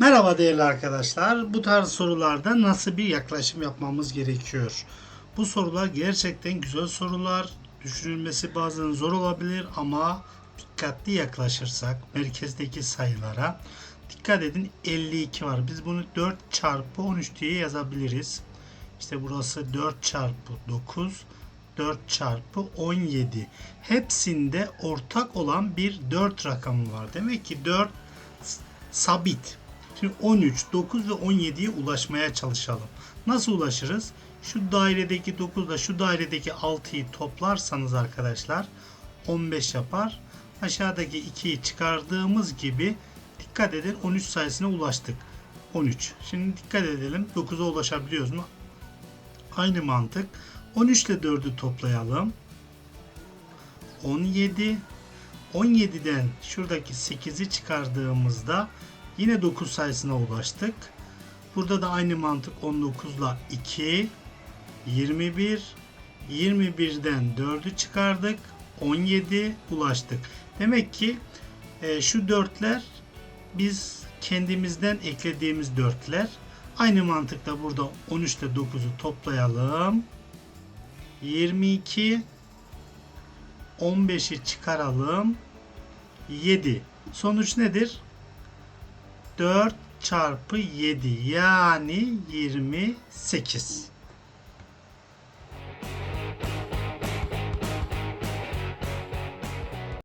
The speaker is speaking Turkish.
Merhaba değerli arkadaşlar. Bu tarz sorularda nasıl bir yaklaşım yapmamız gerekiyor? Bu sorular gerçekten güzel sorular. Düşünülmesi bazen zor olabilir ama dikkatli yaklaşırsak merkezdeki sayılara dikkat edin 52 var. Biz bunu 4 çarpı 13 diye yazabiliriz. İşte burası 4 çarpı 9 4 çarpı 17. Hepsinde ortak olan bir 4 rakamı var. Demek ki 4 sabit. Şimdi 13, 9 ve 17'ye ulaşmaya çalışalım. Nasıl ulaşırız? Şu dairedeki 9 ile şu dairedeki 6'yı toplarsanız arkadaşlar 15 yapar. Aşağıdaki 2'yi çıkardığımız gibi dikkat edin 13 sayısına ulaştık. 13. Şimdi dikkat edelim 9'a ulaşabiliyoruz mu? Aynı mantık. 13 ile 4'ü toplayalım. 17. 17'den şuradaki 8'i çıkardığımızda yine 9 sayısına ulaştık. Burada da aynı mantık 19 ile 2 21 21'den 4'ü çıkardık. 17 ulaştık. Demek ki e, şu 4'ler biz kendimizden eklediğimiz 4'ler. Aynı mantıkla burada 13 ile 9'u toplayalım. 22 15'i çıkaralım. 7. Sonuç nedir? 4 çarpı 7 yani 28.